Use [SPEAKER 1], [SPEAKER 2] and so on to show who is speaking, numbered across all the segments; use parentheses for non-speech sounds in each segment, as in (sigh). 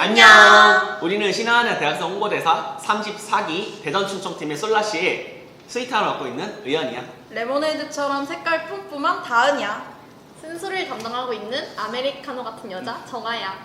[SPEAKER 1] 안녕! 우리는 신한은행 대학생 홍보대사 34기 대전 충청팀의 솔라씨의 스위트함을 맡고 있는 의연이야.
[SPEAKER 2] 레모네이드처럼 색깔 뿜뿜한 다은이야.
[SPEAKER 3] 쓴소리를 담당하고 있는 아메리카노 같은 여자 정아야.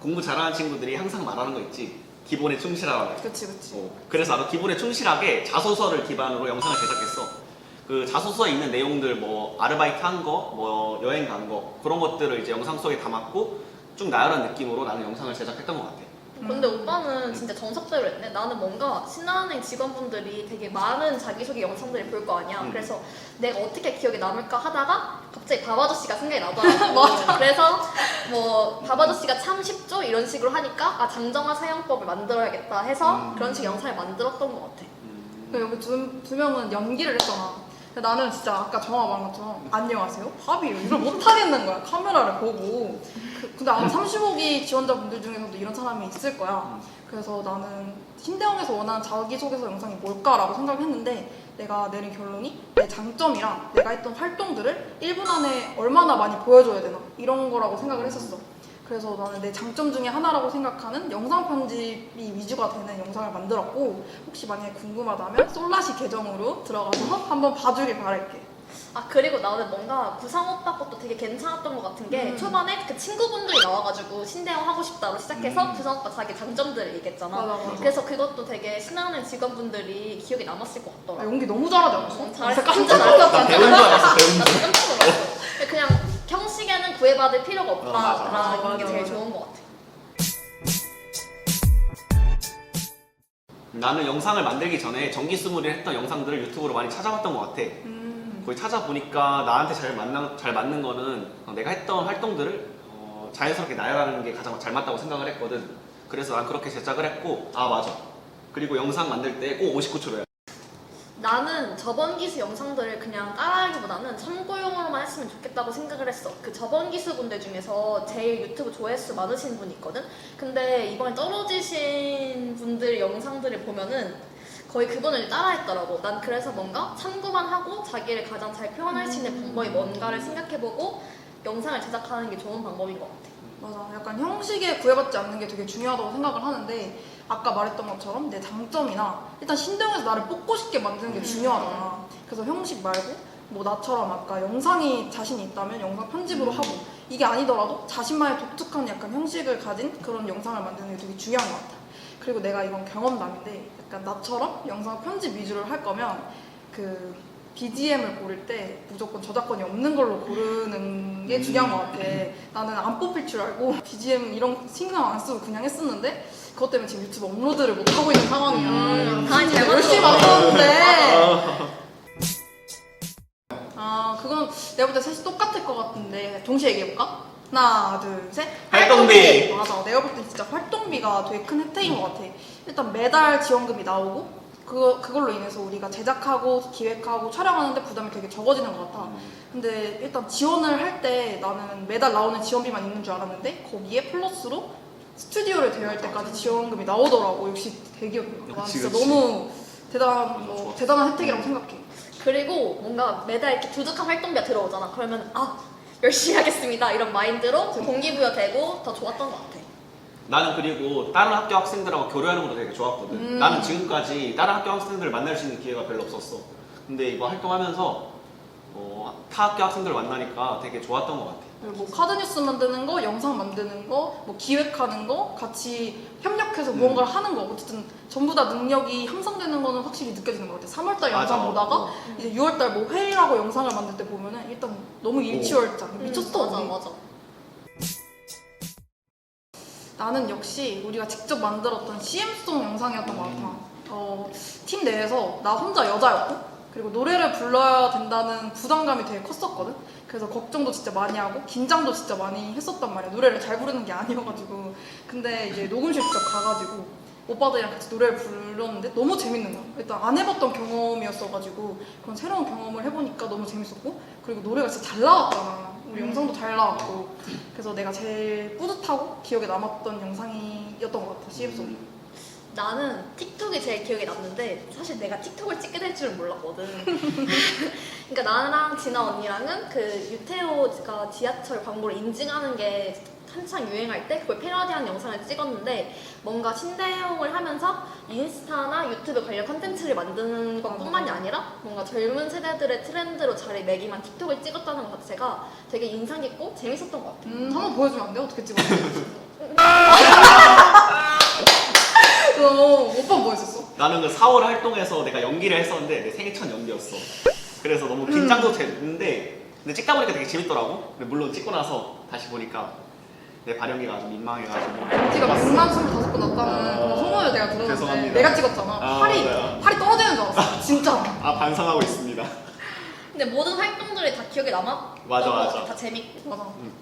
[SPEAKER 1] 공부 잘하는 친구들이 항상 말하는 거 있지. 기본에 충실하라고.
[SPEAKER 2] 그치 그치.
[SPEAKER 1] 어, 그래서 나도 기본에 충실하게 자소서를 기반으로 영상을 제작했어. 그 자소서에 있는 내용들 뭐 아르바이트 한 거, 뭐 여행 간 거 그런 것들을 이제 영상 속에 담았고 쭉 나열한 느낌으로 나는 영상을 제작했던 것 같아.
[SPEAKER 3] 근데 오빠는 진짜 정석대로 했네. 나는 뭔가 신한은행 직원분들이 되게 많은 자기소개 영상들을 볼 거 아니야.
[SPEAKER 1] 음.
[SPEAKER 3] 그래서 내가 어떻게 기억에 남을까 하다가 갑자기 밥아저씨가 생각이 나더라고. (laughs) 그래서 뭐 밥아저씨가 참 쉽죠? 이런 식으로 하니까 아 장정화 사용법을 만들어야겠다 해서
[SPEAKER 1] 음.
[SPEAKER 3] 그런 식의 영상을 만들었던 것 같아.
[SPEAKER 1] 음,
[SPEAKER 2] 근데 여기 두, 두 명은 연기를 했잖아. 나는 진짜 아까 정아 말한 것처럼 안녕하세요? 밥이에요. 이걸 못 하겠는 거야. 카메라를 보고. 그, 근데 아마 35기 지원자분들 중에서도 이런 사람이 있을 거야. 그래서 나는 신대영에서 원하는 자기소개서 영상이 뭘까라고 생각했는데 내가 내린 결론이 내 장점이랑 내가 했던 활동들을 1분 안에 얼마나 많이 보여줘야 되나 이런 거라고 생각을 했었어. 그래서 나는 내 장점 중에 하나라고 생각하는 영상 편집이 위주가 되는 영상을 만들었고 혹시 만약에 궁금하다면 솔라시 계정으로 들어가서 한번 봐주길 바랄게.
[SPEAKER 3] 아 그리고 나는 뭔가 구상 오빠 것도 되게 괜찮았던 것 같은 게
[SPEAKER 2] 음.
[SPEAKER 3] 초반에 그 친구분들이 나와가지고 신대영 하고 싶다로 시작해서
[SPEAKER 1] 음.
[SPEAKER 3] 구상 오빠 자기 장점들을 얘기했잖아.
[SPEAKER 2] 맞아, 맞아.
[SPEAKER 3] 그래서 그것도 되게 신한은행 직원분들이 기억에 남았을 것
[SPEAKER 2] 아,
[SPEAKER 3] 같더라.
[SPEAKER 2] 연기 너무 잘하지 않았어?
[SPEAKER 3] 어, 잘했어.
[SPEAKER 2] 깜짝 놀랐어.
[SPEAKER 3] 잘했어.
[SPEAKER 1] 배운 줄 알았어, 배운 줄.
[SPEAKER 3] 나도 깜짝 놀랐어. 그냥 형식에는 구애받을 필요가
[SPEAKER 1] 어, 맞아, 맞아.
[SPEAKER 3] 없다라는 게 제일
[SPEAKER 2] 맞아.
[SPEAKER 3] 좋은 것 같아.
[SPEAKER 1] 나는 영상을 만들기 전에 전기스물을 했던 영상들을 유튜브로 많이 찾아봤던 것 같아.
[SPEAKER 2] 음.
[SPEAKER 1] 거기 찾아보니까 나한테 잘 맞는, 잘 맞는 거는 어, 내가 했던 활동들을 어, 자연스럽게 나열하는 게 가장 잘 맞다고 생각을 했거든. 그래서 난 그렇게 제작을 했고, 아, 맞아. 그리고 영상 만들 때 꼭 59초로 해야 돼.
[SPEAKER 3] 나는 저번 기수 영상들을 그냥 따라하기보다는 참고용으로만 했으면 좋겠다고 생각을 했어. 그 저번 기수 분들 중에서 제일 유튜브 조회수 많으신 분이 있거든. 근데 이번에 떨어지신 분들 영상들을 보면은 거의 그분을 따라했더라고. 난 그래서 뭔가 참고만 하고 자기를 가장 잘 표현할 수 있는 방법이 뭔가를 생각해보고 영상을 제작하는 게 좋은 방법인 것 같아.
[SPEAKER 2] 맞아. 약간 형식에 구애받지 않는 게 되게 중요하다고 생각을 하는데 아까 말했던 것처럼 내 장점이나 일단 신대영에서 나를 뽑고 싶게 만드는 게
[SPEAKER 3] 음.
[SPEAKER 2] 중요하잖아. 그래서 형식 말고 뭐 나처럼 아까 영상이 자신이 있다면 영상 편집으로
[SPEAKER 1] 음.
[SPEAKER 2] 하고 이게 아니더라도 자신만의 독특한 약간 형식을 가진 그런 영상을 만드는 게 되게 중요한 것 같아. 그리고 내가 이건 경험담인데 약간 나처럼 영상 편집 위주를 할 거면 그 BGM을 고를 때 무조건 저작권이 없는 걸로 고르는 게 중요한 것 같아. 나는 안 뽑힐 줄 알고 BGM 이런 신경 안 쓰고 그냥 했었는데 그것 때문에 지금 유튜브 업로드를 못 하고 있는 상황이야.
[SPEAKER 3] 음, 다행히 잘
[SPEAKER 2] 열심히. 만들었는데. (laughs) 아 그건 내가 볼때 셋이 똑같을 것 같은데 동시에 얘기해볼까? 하나 둘 셋.
[SPEAKER 1] 활동비!
[SPEAKER 2] 맞아. 내가 볼 때 진짜 활동비가 되게 큰 혜택인 것 같아. 일단 매달 지원금이 나오고 그거 그걸로 인해서 우리가 제작하고 기획하고 촬영하는데 부담이 되게 적어지는 것 같아. 근데 일단 지원을 할 때 나는 매달 나오는 지원비만 있는 줄 알았는데 거기에 플러스로 스튜디오를 대여할 때까지 지원금이 나오더라고. 역시 대기업인가. 나
[SPEAKER 1] 그치,
[SPEAKER 2] 진짜
[SPEAKER 1] 그치.
[SPEAKER 2] 너무 대단한 뭐
[SPEAKER 1] 좋았어.
[SPEAKER 2] 대단한 혜택이라고 생각해.
[SPEAKER 3] 그리고 뭔가 매달 이렇게 두둑한 활동비가 들어오잖아. 그러면 아 열심히 하겠습니다 이런 마인드로 동기부여 되고 더 좋았던 것 같아.
[SPEAKER 1] 나는 그리고 다른 학교 학생들하고 교류하는 것도 되게 좋았거든.
[SPEAKER 2] 음.
[SPEAKER 1] 나는 지금까지 다른 학교 학생들을 만날 수 있는 기회가 별로 없었어. 근데 이거 활동하면서 어, 타 학교 학생들을 만나니까 되게 좋았던 것 같아.
[SPEAKER 2] 뭐 카드 뉴스 만드는 거, 영상 만드는 거, 뭐 기획하는 거, 같이 협력해서
[SPEAKER 1] 음.
[SPEAKER 2] 무언가를 하는 거, 어쨌든 전부 다 능력이 향상되는 거는 확실히 느껴지는 것 같아. 3월달 영상
[SPEAKER 1] 맞아.
[SPEAKER 2] 보다가
[SPEAKER 1] 어.
[SPEAKER 2] 이제 6월달 뭐 회의라고 영상을 만들 때 보면은 일단 너무 일치월장 미쳤어.
[SPEAKER 3] 음, 맞아. 맞아.
[SPEAKER 2] 나는 역시 우리가 직접 만들었던 CM송 영상이었던 것 같아. 어, 팀 내에서 나 혼자 여자였고, 그리고 노래를 불러야 된다는 부담감이 되게 컸었거든? 그래서 걱정도 진짜 많이 하고, 긴장도 진짜 많이 했었단 말이야. 노래를 잘 부르는 게 아니어가지고. 근데 이제 녹음실 직접 가가지고, 오빠들이랑 같이 노래를 불렀는데 너무 재밌는 거야. 일단 안 해봤던 경험이었어가지고, 그런 새로운 경험을 해보니까 너무 재밌었고, 그리고 노래가 진짜 잘 나왔잖아. 우리 영상도 잘 나왔고. 그래서 내가 제일 뿌듯하고 기억에 남았던 영상이었던 것 같아, CM송이.
[SPEAKER 3] 나는 틱톡이 제일 기억에 남는데 사실 내가 틱톡을 찍게 될 줄은 몰랐거든. (laughs) 그러니까 나랑 진아 언니랑은 그 유태오가 지하철 광고를 인증하는 게 한창 유행할 때 그걸 패러디한 영상을 찍었는데 뭔가 신대용을 하면서 인스타나 유튜브 관련 컨텐츠를 만드는 것뿐만이 아니라 뭔가 젊은 세대들의 트렌드로 자리매김한 틱톡을 찍었다는 것 자체가 되게 인상 깊고 재밌었던 것 같아.
[SPEAKER 2] 음, 한번 보여주면 안 돼? 어떻게 찍었는지. 너 (laughs) 오빠 뭐 했었어?
[SPEAKER 1] 나는 그 4월 활동에서 내가 연기를 했었는데 내 생애 첫 연기였어. 그래서 너무 긴장도 됐는데 근데 찍다 보니까 되게 재밌더라고. 근데 물론 찍고 나서 다시 보니까 내 발연기가 아주 민망해가지고.
[SPEAKER 2] 네가 막 1만 25번 났다는 그런 소문을 내가 들었는데
[SPEAKER 1] 죄송합니다.
[SPEAKER 2] 내가 찍었잖아.
[SPEAKER 1] 아,
[SPEAKER 2] 팔이
[SPEAKER 1] 맞아요.
[SPEAKER 2] 팔이 떨어지는 줄 알았어. 진짜.
[SPEAKER 1] 아 반성하고 있습니다.
[SPEAKER 3] 근데 모든 활동들이 다 기억에 남아.
[SPEAKER 1] 맞아, 맞아.
[SPEAKER 3] 다 재밌고.
[SPEAKER 2] 맞아.
[SPEAKER 1] 음.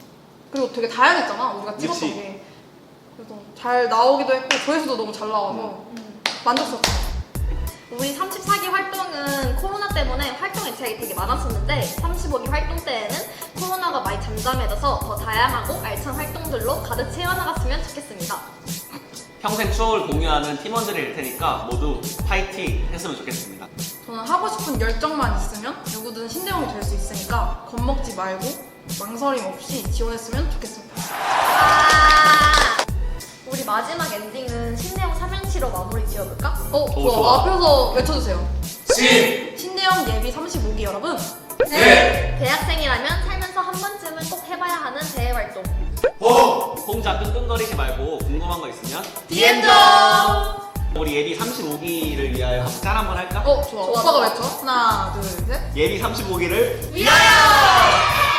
[SPEAKER 2] 그리고 되게 다양했잖아. 우리가 찍었던
[SPEAKER 1] 그치.
[SPEAKER 2] 게. 그래서 잘 나오기도 했고 조회수도 너무 잘 나와서
[SPEAKER 3] 음.
[SPEAKER 2] 만족스럽다.
[SPEAKER 3] 우리 34기 활동은 코로나 때문에 활동이 되게, 되게 많았었는데 35기 활동 때에는 잠잠해져서 더 다양하고 알찬 활동들로 가득 채워나갔으면 좋겠습니다.
[SPEAKER 1] 평생 추억을 공유하는 팀원들일 테니까 모두 파이팅 했으면 좋겠습니다.
[SPEAKER 2] 저는 하고 싶은 열정만 있으면 누구든 신대용이 될 수 있으니까 겁먹지 말고 망설임 없이 지원했으면 좋겠습니다.
[SPEAKER 3] 아, 우리 마지막 엔딩은 신내용 삼행시로 마무리 지어볼까?
[SPEAKER 2] 어, 좋아.
[SPEAKER 1] 좋아.
[SPEAKER 2] 앞에서 외쳐주세요.
[SPEAKER 4] 신,
[SPEAKER 2] 신대용 예비 35기 여러분.
[SPEAKER 4] 대,
[SPEAKER 3] 대학생이라면 살면서 한 번쯤은 꼭 해봐야 하는 대외 활동.
[SPEAKER 4] 호,
[SPEAKER 1] 혼자 끙끙거리지 말고 궁금한 거 있으면
[SPEAKER 3] DM 좀!
[SPEAKER 1] 우리 예비 35기를 위하여 짤 한번 할까?
[SPEAKER 2] 어, 좋아.
[SPEAKER 3] 좋아,
[SPEAKER 2] 오빠가
[SPEAKER 3] 좋아.
[SPEAKER 2] 외쳐. 하나, 둘, 셋.
[SPEAKER 1] 예비 35기를
[SPEAKER 3] 위하여!